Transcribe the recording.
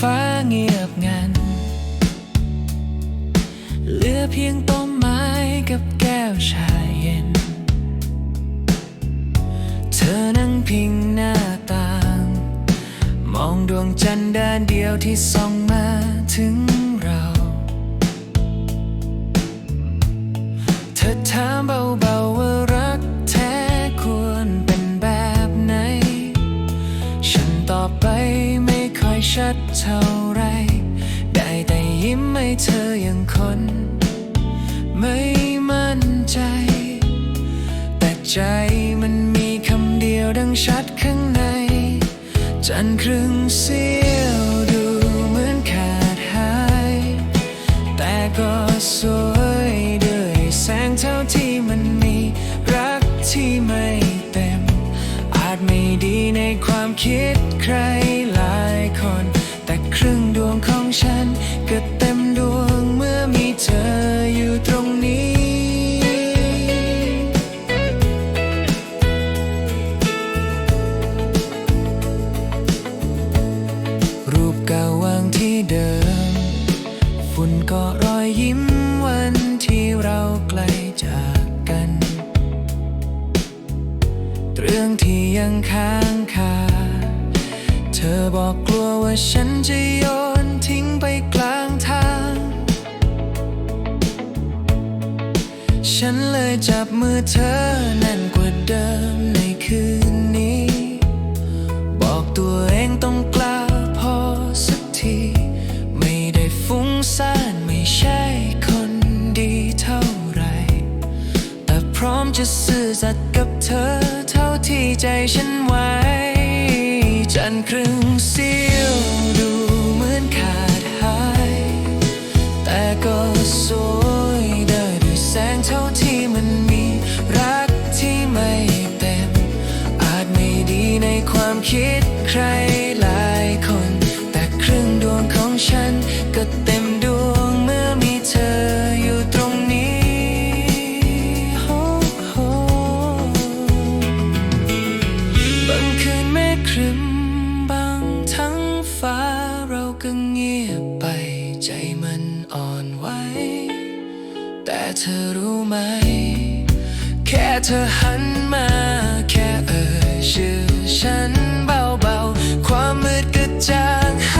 ฟ้าเงียบงัน เหลือเพียงต้นไม้กับแก้วชาเย็น เธอนั่งพิงหน้าต่าง มองดวงจันทร์ดนเดียวที่ส่องมาถึงเรา เธอถามเบาๆว่ารักแท้ควรเป็นแบบไหน ฉันตอบไป ชัดเท่าไร ได้แต่ยิ้มให้เธออย่างคน ไม่มั่นใจ แต่ใจมันมีคำเดียวดังชัดข้างใน จันทร์ครึ่งเสี้ยวดูเหมือนขาดหาย แต่ก็สวยด้วยแสงเท่าที่มันมี รักที่ไม่เต็ม อาจไม่ดีในความคิดใคร คน แต่ครึ่งดวงของฉัน ก็เต็มดวงเมื่อมีเธออยู่ตรงนี้ รูปเก่าวางที่เดิม ฝุ่นก็รอยยิ้มวันที่เราไกลจากกัน เรื่องที่ยังค้างคา ธอบอกกลัวว่าฉันจะโยนทิ้งไปกลางทาง ฉันเลยจับมือเธอแน่นกว่าเดิมในคืนนี้ บอกตัวเองต้องกล้าพอสักที ไม่ได้ฟุ้งซ่านไม่ใช่คนดีเท่าไร แต่พร้อมจะซื่อสัตย์กับเธอเท่าที่ใจฉันไหว จันทร์ครึ่งเสี้ยวดูเหมือนขาดหาย แต่ก็สวยได้ด้วยแสงเท่าที่มันมี รักที่ไม่เต็ม อาจไม่ดีในความคิดใคร เธอรู้ไหม แค่เธอหันมา แค่เอ่ยชื่อฉันเบาๆ ความมืดก็จางหา